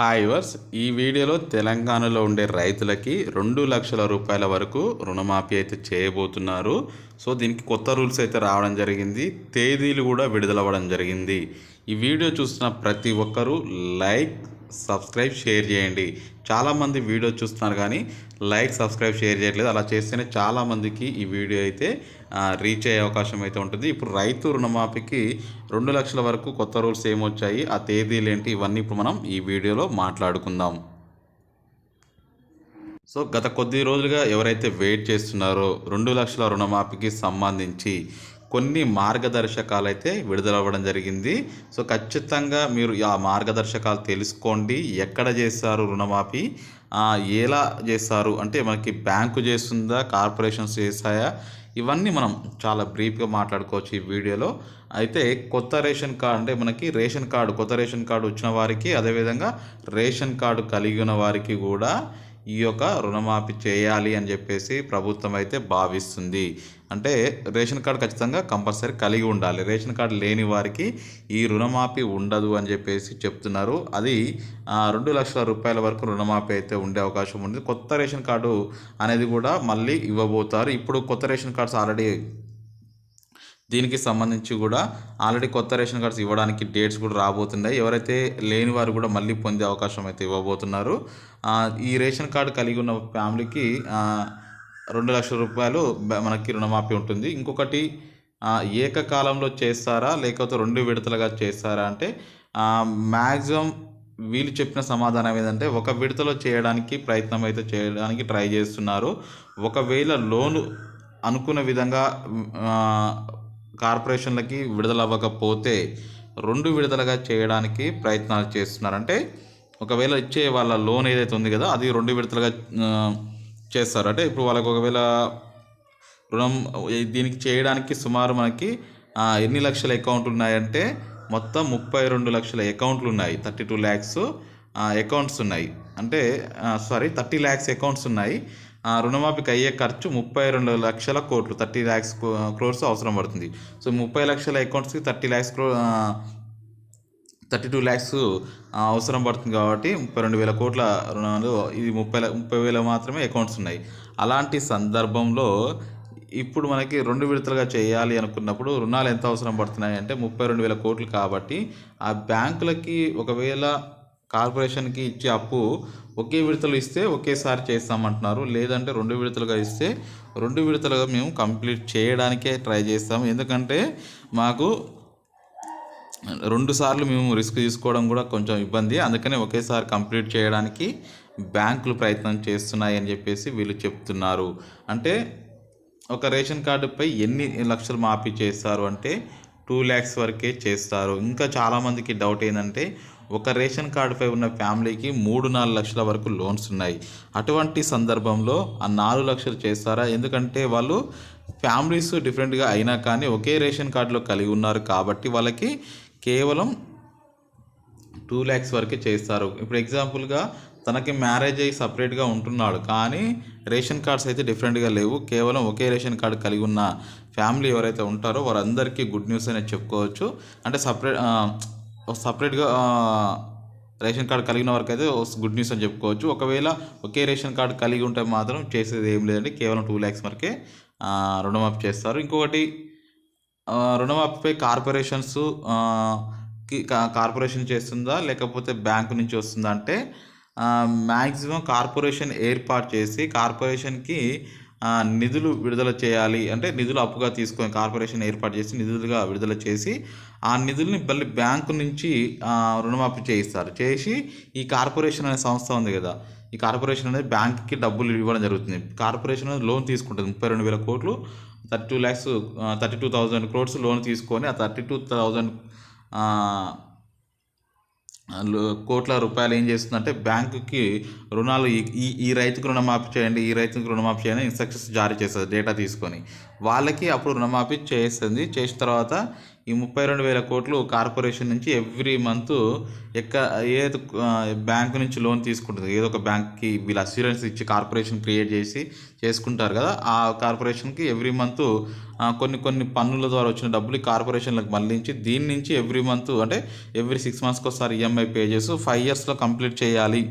Hi verse ఈ వీడియోలో తెలంగాణలో ఉండే రైతులకి రెండు లక్షల రూపాయల వరకు రుణమాఫీ అయితే చేయబోతున్నారు. సో దీనికి కొత్త రూల్స్ అయితే రావడం జరిగింది. తేదీలు కూడా విడుదలవ్వడం జరిగింది. ఈ వీడియో చూస్తున్న ప్రతి ఒక్కరూ లైక్ సబ్స్క్రైబ్ షేర్ చేయండి. చాలామంది వీడియో చూస్తున్నారు కానీ లైక్ సబ్స్క్రైబ్ షేర్ చేయట్లేదు. అలా చేస్తేనే చాలామందికి ఈ వీడియో అయితే రీచ్ అయ్యే అవకాశం అయితే ఉంటుంది. ఇప్పుడు రైతు రుణమాఫీకి రెండు లక్షల వరకు కొత్త రూల్స్ ఏమొచ్చాయి ఆ తేదీలు ఏంటి ఇవన్నీ ఇప్పుడు మనం ఈ వీడియోలో మాట్లాడుకుందాం. సో గత కొద్ది రోజులుగా ఎవరైతే వెయిట్ చేస్తున్నారో రెండు లక్షల రుణమాఫీకి సంబంధించి కొన్ని మార్గదర్శకాలు అయితే విడుదలవ్వడం జరిగింది. సో ఖచ్చితంగా మీరు ఆ మార్గదర్శకాలు తెలుసుకోండి. ఎక్కడ చేస్తారు రుణమాఫీ? ఎలా చేస్తారు అంటే మనకి బ్యాంకు చేస్తుందా? కార్పొరేషన్స్ చేస్తాయా ఇవన్నీ మనం చాలా బ్రీఫ్గా మాట్లాడుకోవచ్చు ఈ వీడియోలో. అయితే కొత్త రేషన్ కార్డు అంటే మనకి రేషన్ కార్డు కొత్త రేషన్ కార్డు వచ్చిన వారికి అదేవిధంగా రేషన్ కార్డు కలిగి ఉన్న వారికి కూడా ఈ యొక్క రుణమాఫీ చేయాలి అని చెప్పేసి ప్రభుత్వం అయితే భావిస్తుంది. అంటే రేషన్ కార్డు ఖచ్చితంగా కంపల్సరీ కలిగి ఉండాలి. రేషన్ కార్డు లేని వారికి ఈ రుణమాఫీ ఉండదు అని చెప్పేసి చెప్తున్నారు. అది రెండు లక్షల రూపాయల వరకు రుణమాఫీ అయితే ఉండే అవకాశం ఉంది. కొత్త రేషన్ కార్డు అనేది కూడా మళ్ళీ ఇవ్వబోతారు. ఇప్పుడు కొత్త రేషన్ కార్డ్స్ ఆల్రెడీ దీనికి సంబంధించి కూడా ఆల్రెడీ కొత్త రేషన్ కార్డ్స్ ఇవ్వడానికి డేట్స్ కూడా రాబోతున్నాయి. ఎవరైతే లేని వారు కూడా మళ్ళీ పొందే అవకాశం అయితే ఇవ్వబోతున్నారు. ఈ రేషన్ కార్డు కలిగి ఉన్న ఫ్యామిలీకి రెండు లక్షల రూపాయలు మనకి రుణమాఫీ ఉంటుంది. ఇంకొకటి ఏకకాలంలో చేస్తారా లేకపోతే రెండు విడతలుగా చేస్తారా అంటే మ్యాక్సిమం వీళ్ళు చెప్పిన సమాధానం ఏంటంటే ఒక విడతలో చేయడానికి ప్రయత్నం అయితే చేయడానికి ట్రై చేస్తున్నారు. ఒకవేళ లోను అనుకున్న విధంగా కార్పొరేషన్లకి విడుదల అవ్వకపోతే రెండు విడుదలగా చేయడానికి ప్రయత్నాలు చేస్తున్నారంటే ఒకవేళ ఇచ్చే వాళ్ళ లోన్ ఏదైతే ఉంది కదా అది రెండు విడతలుగా చేస్తారు. అంటే ఇప్పుడు వాళ్ళకి ఒకవేళ రుణం దీనికి చేయడానికి సుమారు మనకి ఎన్ని లక్షల అకౌంట్లు ఉన్నాయంటే మొత్తం ముప్పై రెండు లక్షల అకౌంట్లు ఉన్నాయి. థర్టీ టూ ల్యాక్స్ అకౌంట్స్ ఉన్నాయి. అంటే సారీ థర్టీ ల్యాక్స్ అకౌంట్స్ ఉన్నాయి. రుణమాఫీకి అయ్యే ఖర్చు ముప్పై రెండు లక్షల కోట్లు థర్టీ ల్యాక్స్ క్రోర్స్ అవసరం పడుతుంది. సో ముప్పై లక్షల అకౌంట్స్కి thirty lakhs crore thirty two lakhs అవసరం పడుతుంది కాబట్టి ముప్పై రెండు వేల కోట్ల రుణాలు ఇది ముప్పై ముప్పై వేల మాత్రమే అకౌంట్స్ ఉన్నాయి. అలాంటి సందర్భంలో ఇప్పుడు మనకి రెండు విడతలుగా చేయాలి అనుకున్నప్పుడు రుణాలు ఎంత అవసరం పడుతున్నాయి అంటే ముప్పై రెండు వేల కోట్లు కాబట్టి ఆ బ్యాంకులకి ఒకవేళ కార్పొరేషన్కి ఇచ్చే అప్పు ఒకే విడతలు ఇస్తే ఒకేసారి చేస్తామంటున్నారు. లేదంటే రెండు విడతలుగా ఇస్తే రెండు విడతలుగా మేము కంప్లీట్ చేయడానికే ట్రై చేస్తాము. ఎందుకంటే మాకు రెండు సార్లు మేము రిస్క్ తీసుకోవడం కూడా కొంచెం ఇబ్బంది. అందుకనే ఒకేసారి కంప్లీట్ చేయడానికి బ్యాంకులు ప్రయత్నం చేస్తున్నాయి అని చెప్పేసి వీళ్ళు చెప్తున్నారు. అంటే ఒక రేషన్ కార్డుపై ఎన్ని లక్షలు మాఫీ చేస్తారు అంటే టూ ల్యాక్స్ వరకే చేస్తారు. ఇంకా చాలామందికి డౌట్ ఏంటంటే ఒక రేషన్ కార్డుపై ఉన్న ఫ్యామిలీకి మూడు నాలుగు లక్షల వరకు లోన్స్ ఉన్నాయి. అటువంటి సందర్భంలో ఆ నాలుగు లక్షలు చేస్తారా? ఎందుకంటే వాళ్ళు ఫ్యామిలీస్ డిఫరెంట్గా అయినా కానీ ఒకే రేషన్ కార్డులో కలిగి ఉన్నారు కాబట్టి వాళ్ళకి కేవలం టూ ల్యాక్స్ వరకే చేస్తారు. ఇప్పుడు ఎగ్జాంపుల్గా తనకి మ్యారేజ్ అయ్యి సపరేట్గా ఉంటున్నాడు కానీ రేషన్ కార్డ్స్ అయితే డిఫరెంట్గా లేవు. కేవలం ఒకే రేషన్ కార్డు కలిగి ఉన్న ఫ్యామిలీ ఎవరైతే ఉంటారో వారందరికీ గుడ్ న్యూస్ అనేది చెప్పుకోవచ్చు. అంటే సపరేట్ సపరేట్గా రేషన్ కార్డు కలిగిన వరకు అయితే గుడ్ న్యూస్ అని చెప్పుకోవచ్చు. ఒకవేళ ఒకే రేషన్ కార్డు కలిగి ఉంటే మాత్రం చేసేది ఏం లేదండి. కేవలం టూ ల్యాక్స్ వరకే రుణమాఫీ చేస్తారు. ఇంకొకటి రుణమాఫీపై కార్పొరేషన్స్కి కార్పొరేషన్ చేస్తుందా లేకపోతే బ్యాంకు నుంచి వస్తుందా అంటే మ్యాక్సిమం కార్పొరేషన్ ఏర్పాటు చేసి కార్పొరేషన్కి నిధులు విడుదల చేయాలి అంటే నిధులు అప్పుగా తీసుకొని కార్పొరేషన్ ఏర్పాటు చేసి నిధులుగా విడుదల చేసి ఆ నిధుల్ని మళ్ళీ బ్యాంకు నుంచి రుణమాఫీ చేయిస్తారు. చేసి ఈ కార్పొరేషన్ అనే సంస్థ ఉంది కదా ఈ కార్పొరేషన్ అనేది బ్యాంక్కి డబ్బులు ఇవ్వడం జరుగుతుంది. కార్పొరేషన్ అనేది లోన్ తీసుకుంటుంది. ముప్పై రెండు వేల కోట్లు thirty two lakhs thirty two thousand crores loan తీసుకొని ఆ థర్టీ టూ థౌజండ్ కోట్ల రూపాయలు ఏం చేస్తుందంటే బ్యాంకుకి రుణాలు ఈ ఈ- రైతుకు రుణమాఫీ చేయండి ఈ రైతుకు రుణమాఫీ చేయండి ఇన్స్ట్రక్షన్స్ జారీ చేస్తుంది డేటా తీసుకొని. వాళ్ళకి అప్పుడు రుణమాఫీ చేస్తుంది. చేసిన తర్వాత ఈ ముప్పై రెండు వేల కోట్లు కార్పొరేషన్ నుంచి ఎవ్రీ మంత్ ఎక్క ఏదో బ్యాంకు నుంచి లోన్ తీసుకుంటుంది. ఏదో ఒక బ్యాంక్కి వీళ్ళు అస్యూరెన్స్ ఇచ్చి కార్పొరేషన్ క్రియేట్ చేసి చేసుకుంటారు కదా ఆ కార్పొరేషన్కి ఎవ్రీ మంత్ కొన్ని కొన్ని పన్నుల ద్వారా వచ్చిన డబ్బులు కార్పొరేషన్లకు మళ్ళించి దీని నుంచి ఎవ్రీ మంత్ అంటే ఎవ్రీ సిక్స్ మంత్స్కి ఒకసారి ఈఎంఐ పే చేస్తూ ఫైవ్ ఇయర్స్లో కంప్లీట్ చేయాలి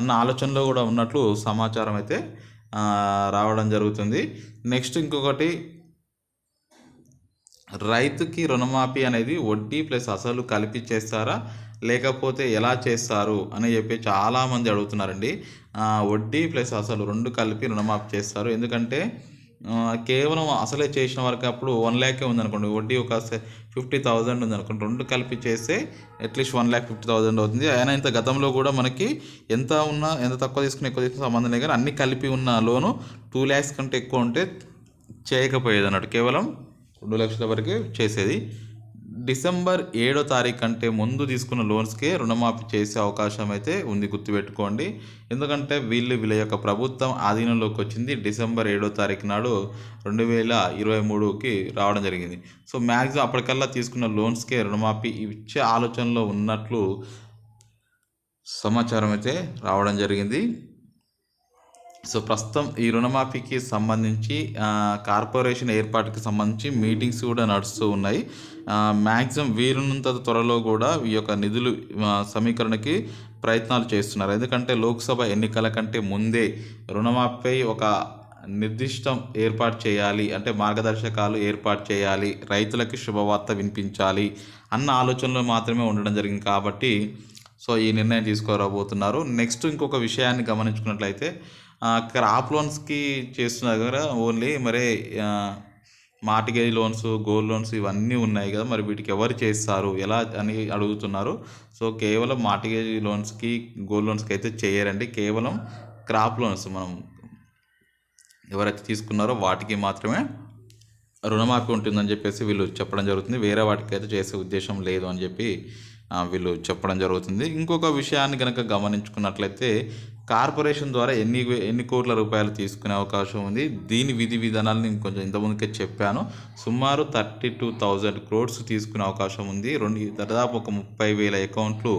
అన్న ఆలోచనలో కూడా ఉన్నట్లు సమాచారం అయితే రావడం జరుగుతుంది. నెక్స్ట్ ఇంకొకటి రైతుకి రుణమాఫీ అనేది వడ్డీ ప్లస్ అసలు కలిపి చేస్తారా? లేకపోతే ఎలా చేస్తారు? అని చెప్పి చాలామంది అడుగుతున్నారండి. వడ్డీ ప్లస్ అసలు రెండు కలిపి రుణమాఫీ చేస్తారు. ఎందుకంటే కేవలం అసలే చేసిన వరకు అప్పుడు వన్ ల్యాకే ఉందనుకోండి. వడ్డీ ఒక ఫిఫ్టీ థౌజండ్ ఉందనుకోండి. రెండు కలిపి చేస్తే at least one lakh fifty thousand అవుతుంది. అయినా ఇంత గతంలో కూడా మనకి ఎంత ఉన్నా ఎంత తక్కువ తీసుకుని ఎక్కువ తీసుకున్న సంబంధం లేదు. కానీ అన్ని కలిపి ఉన్న లోను టూ ల్యాక్స్ కంటే ఎక్కువ ఉంటే చేయకపోయేది అన్నట్టు. కేవలం రెండు లక్షల వరకే చేసేది. డిసెంబర్ ఏడో తారీఖు కంటే ముందు తీసుకున్న లోన్స్కే రుణమాఫీ చేసే అవకాశం అయితే ఉంది గుర్తుపెట్టుకోండి. ఎందుకంటే వీళ్ళు వీళ్ళ యొక్క ప్రభుత్వం ఆధీనంలోకి వచ్చింది డిసెంబర్ ఏడో తారీఖు నాడు రెండు వేల ఇరవై మూడుకి రావడం జరిగింది. సో మ్యాక్సిమం అప్పటికల్లా తీసుకున్న లోన్స్కే రుణమాఫీ ఇచ్చే ఆలోచనలో ఉన్నట్లు సమాచారం అయితే రావడం జరిగింది. సో ప్రస్తుతం ఈ రుణమాఫీకి సంబంధించి కార్పొరేషన్ ఏర్పాటుకి సంబంధించి మీటింగ్స్ కూడా నడుస్తూ ఉన్నాయి. మ్యాక్సిమం వీలున్నంత త్వరలో కూడా ఈ యొక్క నిధులు సమీకరణకి ప్రయత్నాలు చేస్తున్నారు. ఎందుకంటే లోక్సభ ఎన్నికల కంటే ముందే రుణమాఫీపై ఒక నిర్దిష్టం ఏర్పాటు చేయాలి అంటే మార్గదర్శకాలు ఏర్పాటు చేయాలి రైతులకి శుభవార్త వినిపించాలి అన్న ఆలోచనలో మాత్రమే ఉండడం జరిగింది కాబట్టి సో ఈ నిర్ణయం తీసుకోరాబోతున్నారు. నెక్స్ట్ ఇంకొక విషయాన్ని గమనించుకున్నట్లయితే క్రాప్ లోన్స్కి చేస్తున్నారు కదా ఓన్లీ మరి మార్టిగేజ్ లోన్స్ గోల్డ్ లోన్స్ ఇవన్నీ ఉన్నాయి కదా మరి వీటికి ఎవరు చేస్తారు ఎలా అని అడుగుతున్నారు. సో కేవలం మార్టిగేజ్ లోన్స్కి గోల్డ్ లోన్స్కి అయితే చేయరండి. కేవలం క్రాప్ లోన్స్ మనం ఎవరైతే తీసుకున్నారో వాటికి మాత్రమే రుణమాఫీ ఉంటుందని చెప్పేసి వీళ్ళు చెప్పడం జరుగుతుంది. వేరే వాటికి అయితే చేసే ఉద్దేశం లేదు అని చెప్పి వీళ్ళు చెప్పడం జరుగుతుంది. ఇంకొక విషయాన్ని కనుక గమనించుకున్నట్లయితే కార్పొరేషన్ ద్వారా ఎన్ని ఎన్ని కోట్ల రూపాయలు తీసుకునే అవకాశం ఉంది. దీని విధి విధానాలు నేను కొంచెం ఇంతకుముందుకే చెప్పాను. సుమారు థర్టీ టూ థౌజండ్ క్రోడ్స్ తీసుకునే అవకాశం ఉంది. రెండు దాదాపు ఒక ముప్పై వేల అకౌంట్లు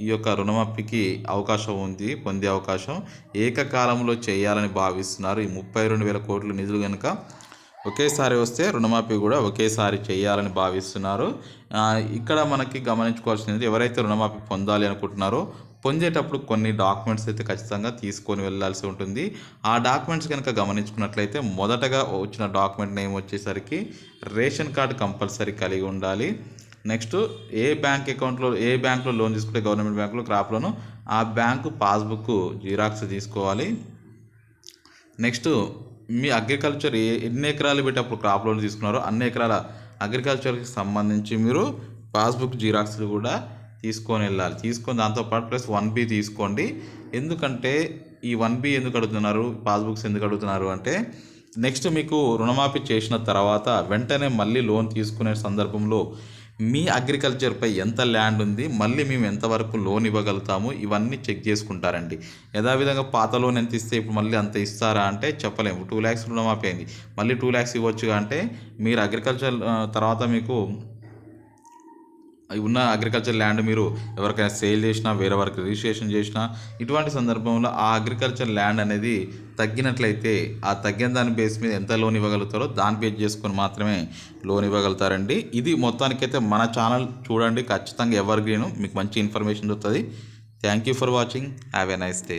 ఈ యొక్క రుణమాఫీకి అవకాశం ఉంది పొందే అవకాశం. ఏకకాలంలో చేయాలని భావిస్తున్నారు. ఈ ముప్పై రెండు వేల కోట్ల నిధులు కనుక ఒకేసారి వస్తే రుణమాఫీ కూడా ఒకేసారి చేయాలని భావిస్తున్నారు. ఇక్కడ మనకి గమనించుకోవాల్సింది ఎవరైతే రుణమాఫీ పొందాలి అనుకుంటున్నారో పొందేటప్పుడు కొన్ని డాక్యుమెంట్స్ అయితే ఖచ్చితంగా తీసుకొని వెళ్ళాల్సి ఉంటుంది. ఆ డాక్యుమెంట్స్ కనుక గమనించుకున్నట్లయితే మొదటగా వచ్చిన డాక్యుమెంట్ నేమ్ వచ్చేసరికి రేషన్ కార్డు కంపల్సరీ కలిగి ఉండాలి. నెక్స్ట్ ఏ బ్యాంక్ అకౌంట్లో ఏ బ్యాంక్లో లోన్ తీసుకుంటే గవర్నమెంట్ బ్యాంకులో క్రాప్ లోను ఆ బ్యాంకు పాస్బుక్ జిరాక్స్ తీసుకోవాలి. నెక్స్ట్ మీ అగ్రికల్చర్ ఏ ఎన్ని ఎకరాలు పెట్టి అప్పుడు క్రాప్ లోన్ తీసుకున్నారో అన్ని ఎకరాల అగ్రికల్చర్కి సంబంధించి మీరు పాస్బుక్ జిరాక్స్లు కూడా తీసుకొని వెళ్ళాలి. తీసుకొని దాంతోపాటు ప్లస్ వన్ బి తీసుకోండి. ఎందుకంటే ఈ వన్ బి ఎందుకు అడుగుతున్నారు? పాస్బుక్స్ ఎందుకు అడుగుతున్నారు అంటే నెక్స్ట్ మీకు రుణమాఫీ చేసిన తర్వాత వెంటనే మళ్ళీ లోన్ తీసుకునే సందర్భంలో మీ అగ్రికల్చర్పై ఎంత ల్యాండ్ ఉంది మళ్ళీ మేము ఎంతవరకు లోన్ ఇవ్వగలుగుతాము ఇవన్నీ చెక్ చేసుకుంటారండి. యథావిధంగా పాత లోన్ ఎంత ఇస్తే ఇప్పుడు మళ్ళీ అంత ఇస్తారా అంటే చెప్పలేము. టూ ల్యాక్స్ రుణమాపి అయింది. మళ్ళీ టూ ల్యాక్స్ ఇవ్వచ్చు అంటే మీరు అగ్రికల్చర్ తర్వాత మీకు ఉన్న అగ్రికల్చర్ ల్యాండ్ మీరు ఎవరికైనా సేల్ చేసినా వేరే వారికి రిజిస్ట్రేషన్ చేసినా ఇటువంటి సందర్భంలో ఆ అగ్రికల్చర్ ల్యాండ్ అనేది తగ్గినట్లయితే ఆ తగ్గిన దాని బేస్ మీద ఎంత లోన్ ఇవ్వగలుగుతారో దాని బేస్ చేసుకొని మాత్రమే లోన్ ఇవ్వగలుగుతారండి. ఇది మొత్తానికైతే మన ఛానల్ చూడండి ఖచ్చితంగా ఎవర్ గ్రీను మీకు మంచి ఇన్ఫర్మేషన్ దొరుకుతుంది. Thank you for watching have a nice day